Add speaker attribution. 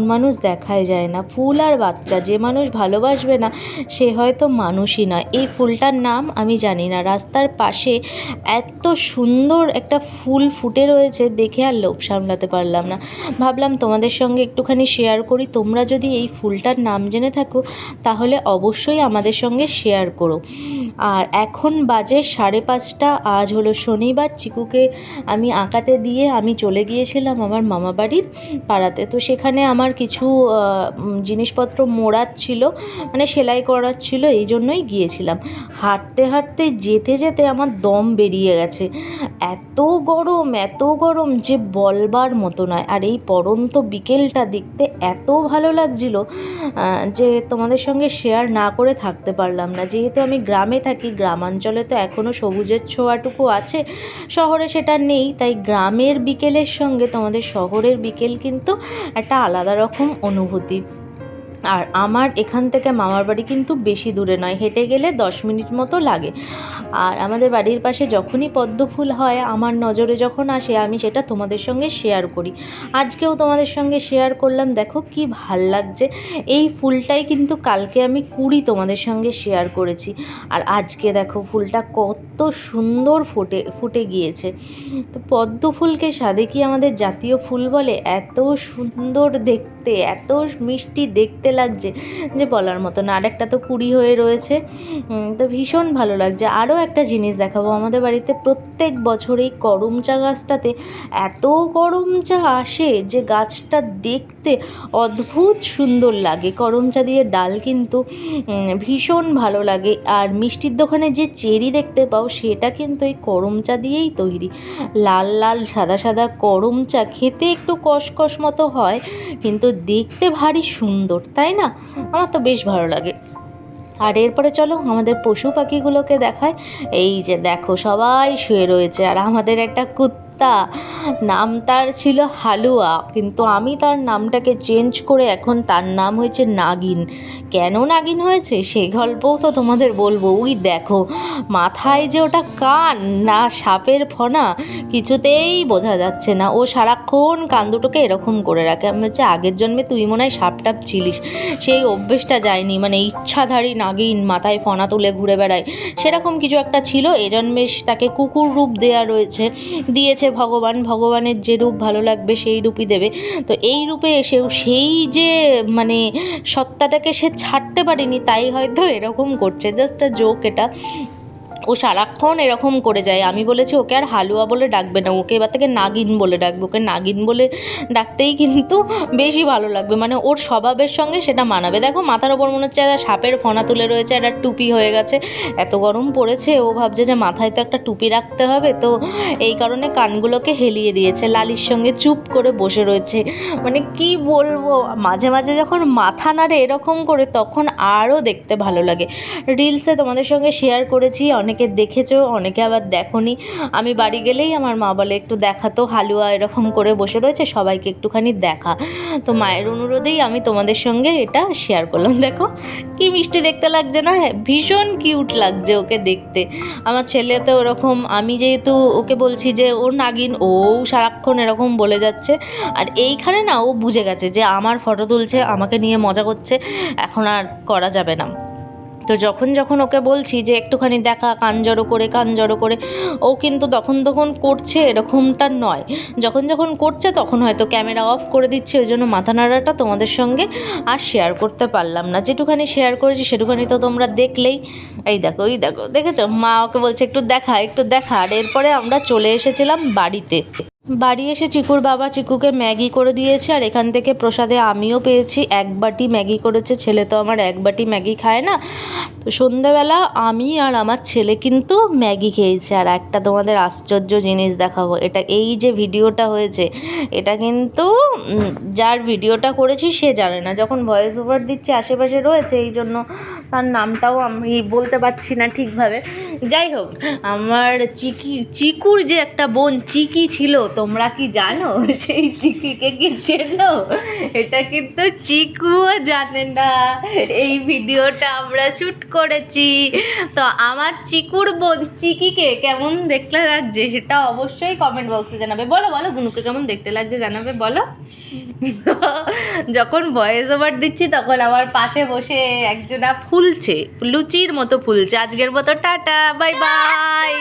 Speaker 1: মানুষ দেখাই যায় না। ফুল আর বাচ্চা, যে মানুষ ভালোবাসবে না, সে হয়তো মানুষই নয়। এই ফুলটার নাম আমি জানি না। রাস্তার পাশে এত সুন্দর একটা ফুল ফুটে রয়েছে, দেখে আর লোভ সামলাতে পারলাম না। ভাবলাম তোমাদের সঙ্গে একটুখানি শেয়ার করি। তোমরা যদি এই ফুলটার নাম জেনে থাকো, তাহলে অবশ্যই আমাদের সঙ্গে শেয়ার করো। আর এখন বাজে সাড়ে পাঁচটা, আজ হলো শনিবার। চিকুকে আমি আঁকাতে দিয়ে আমি চলে গিয়েছিলাম আমার মামা বাড়ির পাড়াতে। তো সেখানে আমার কিছু জিনিসপত্র মোড়ার ছিল মানে সেলাই করার ছিল, এই জন্যই গিয়েছিলাম। হাঁটতে হাঁটতে, যেতে যেতে আমার দম বেরিয়ে গেছে। এত গরম এত গরম যে বলবার মতো নয়। আর এই পরন্ত বিকেলটা দেখতে এত ভালো লাগছিল যে তোমাদের সঙ্গে শেয়ার না করে থাকতে পারলাম না। যেহেতু আমি গ্রামে থাকি, গ্রামাঞ্চলে তো এখনও সবুজের ছোঁয়াটুকু আছে, শহরে সেটা নেই। তাই গ্রামের বিকেলের সঙ্গে তোমাদের শহরের বিকেল কিন্তু একটা আলাদা রকম অনুভূতি। আর আমার এখান থেকে মামার বাড়ি কিন্তু বেশি দূরে নয়, হেঁটে গেলে দশ মিনিট মতো লাগে। আর আমাদের বাড়ির পাশে যখনই পদ্ম ফুল হয়, আমার নজরে যখন আসে, আমি সেটা তোমাদের সঙ্গে শেয়ার করি। আজকেও তোমাদের সঙ্গে শেয়ার করলাম, দেখো কি ভালো লাগছে। এই ফুলটাই কিন্তু কালকে আমি কুড়ি তোমাদের সঙ্গে শেয়ার করেছি। আর আজকে দেখো ফুলটা কত সুন্দর ফুটে ফুটে গিয়েছে। তো পদ্ম ফুলকে সাদে কি আমাদের জাতীয় ফুল বলে? এত সুন্দর দেখতে, এত মিষ্টি দেখতে লাগছে যে বলার মতো না আর একটা তো কুড়ি হয়ে রয়েছে। তো ভীষণ ভালো লাগছে। আরও একটা জিনিস দেখাবো। আমাদের বাড়িতে প্রত্যেক বছর এই করম চা গাছটাতে এত করম চা আসে যে গাছটা দেখতে অদ্ভুত সুন্দর লাগে। করম চা দিয়ে ডাল কিন্তু ভীষণ ভালো লাগে। আর মিষ্টির দোকানে যে চেরি দেখতে পাও, সেটা কিন্তু এই করম চা দিয়েই তৈরি। লাল লাল, সাদা সাদা করম চা খেতে একটু কসকস মতো হয়, কিন্তু দেখতে ভারী সুন্দর, তাই না? আমার তো বেশ ভালো লাগে। আর এরপরে চলো আমাদের পশু পাখিগুলোকে দেখায় এই যে দেখো, সবাই শুয়ে রয়েছে। আর আমাদের একটা কুত্তা নাম তার ছিল হালুয়া, কিন্তু আমি তার নামটাকে চেঞ্জ করে এখন তার নাম হয়েছে নাগিন। কেন নাগিন হয়েছে? সে গল্পও তো তোমাদের বলব। ওই দেখো, মাথায় যে ওটা কান না সাপের ফনা, কিছুতেই বোঝা যাচ্ছে না। ও সারাক্ষণ কান দুটোকে এরকম করে রাখে। আমি হচ্ছে আগের জন্মে তুই মনে হয় সাপ টাপ ছিলিস। সেই অভ্যেসটা যায়নি। মানে ইচ্ছাধারী নাগিন মাথায় ফনা তুলে ঘুরে বেড়ায়। সেরকম কিছু একটা ছিল। এ জন্মে তাকে কুকুর রূপ দেয়া রয়েছে। দিয়েছে ভগবান, ভগবানের যে রূপ ভালো লাগবে সেই রূপই দেবে। তো এই রূপে এসেও সেই যে মানে সত্তাটাকে সে ছাড়তে পারেনি, তাই হয়তো এরকম করছে। জাস্ট জোক এটা। ও সারাক্ষণ এরকম করে যায়। আমি বলেছি, ওকে আর হালুয়া বলে ডাকবে না। ওকে এবার থেকে নাগিন বলে ডাকবে। ওকে নাগিন বলে ডাকতেই কিন্তু বেশি ভালো লাগবে। মানে ওর স্বভাবের সঙ্গে সেটা মানাবে। দেখো, মাথার ওপর মনে হচ্ছে একটা সাপের ফনা তুলে রয়েছে, একটা টুপি হয়ে গেছে। এত গরম পড়েছে, ও ভাবছে যে মাথায় তো একটা টুপি রাখতে হবে। তো এই কারণে কানগুলোকে হেলিয়ে দিয়েছে। লালির সঙ্গে চুপ করে বসে রয়েছে। মানে কি বলব? মাঝে মাঝে যখন মাথা নাড়ে এরকম করে, তখন আরও দেখতে ভালো লাগে। রিলসে তোমাদের সঙ্গে শেয়ার করেছি, অনেকে দেখেছ অনেকে আবার দেখোনি। আমি বাড়ি গেলেই আমার মা বলে একটু দেখাতো হালুয়া এরকম করে বসে রয়েছে সবাইকে একটুখানি দেখা। তো মায়ের অনুরোধেই আমি তোমাদের সঙ্গে এটা শেয়ার করলাম। দেখো কি মিষ্টি দেখতে লাগছে না? হ্যাঁ ভীষণ কিউট লাগছে ওকে দেখতে। আমার ছেলে তো ওরকম আমি যেহেতু ওকে বলছি যে ও নাগিন ও সারাক্ষণ এরকম বলে যাচ্ছে। আর এইখানে না ও বুঝে গেছে যে আমার ফটো তুলছে আমাকে নিয়ে মজা করছে। এখন আর করা যাবে না। তো যখন যখন ওকে বলছি যে একটুখানি দেখা, কান জড়ো করে, কান জড়ো করে, ও কিন্তু তখন তখন করছে এরকমটা নয়। যখন যখন করছে তখন হয়তো ক্যামেরা অফ করে দিচ্ছে, ওই জন্য মাথা নাড়াটা তোমাদের সঙ্গে আর শেয়ার করতে পারলাম না। যেটুখানি শেয়ার করেছি সেটুখানি তো তোমরা দেখলেই। এই দেখো এই দেখো, দেখেছ? মা ওকে বলছে, একটু দেখা একটু দেখা। আর এরপরে আমরা চলে এসেছিলাম বাড়িতে। বাড়ি এসে চিকুর বাবা চিকুকে ম্যাগি করে দিয়েছে, আর এখান থেকে প্রসাদে আমিও পেয়েছি। এক বাটি ম্যাগি করেছে, ছেলে তো আমার এক বাটি ম্যাগি খায় না। তো সন্ধ্যাবেলা আমি আর আমার ছেলে কিন্তু ম্যাগি খেয়েছে, আর একটা তোমাদের আশ্চর্য জিনিস দেখাবো। এটা এই যে ভিডিওটা হয়েছে, এটা কিন্তু যার ভিডিওটা করেছি সে জানে না। যখন ভয়েস ওভার দিচ্ছে, আশেপাশে রয়েছে, এই জন্য তার নামটাও আমি বলতে পারছি না ঠিকভাবে। যাই হোক, আমার চিকি, চিকুর যে একটা বোন, চিকি ছিল তোমরা কি জানো? সেই চিকিকে কি চেনো? এটা কিন্তু চিকুও জানে না। এই ভিডিওটা আমরা শ্যুট করেছি। তো আমার চিকুর বোন চিকিকে কেমন দেখতে লাগছে সেটা অবশ্যই কমেন্ট বক্সে জানাবে। বলো বলো বুনুকে কেমন দেখতে লাগছে জানাবে, বলো। যখন ভয়েস ওভার দিচ্ছি, তখন আমার পাশে বসে একজনা ফুলছে, লুচির মতো ফুলছে। আজকের মতো টাটা বাই বাই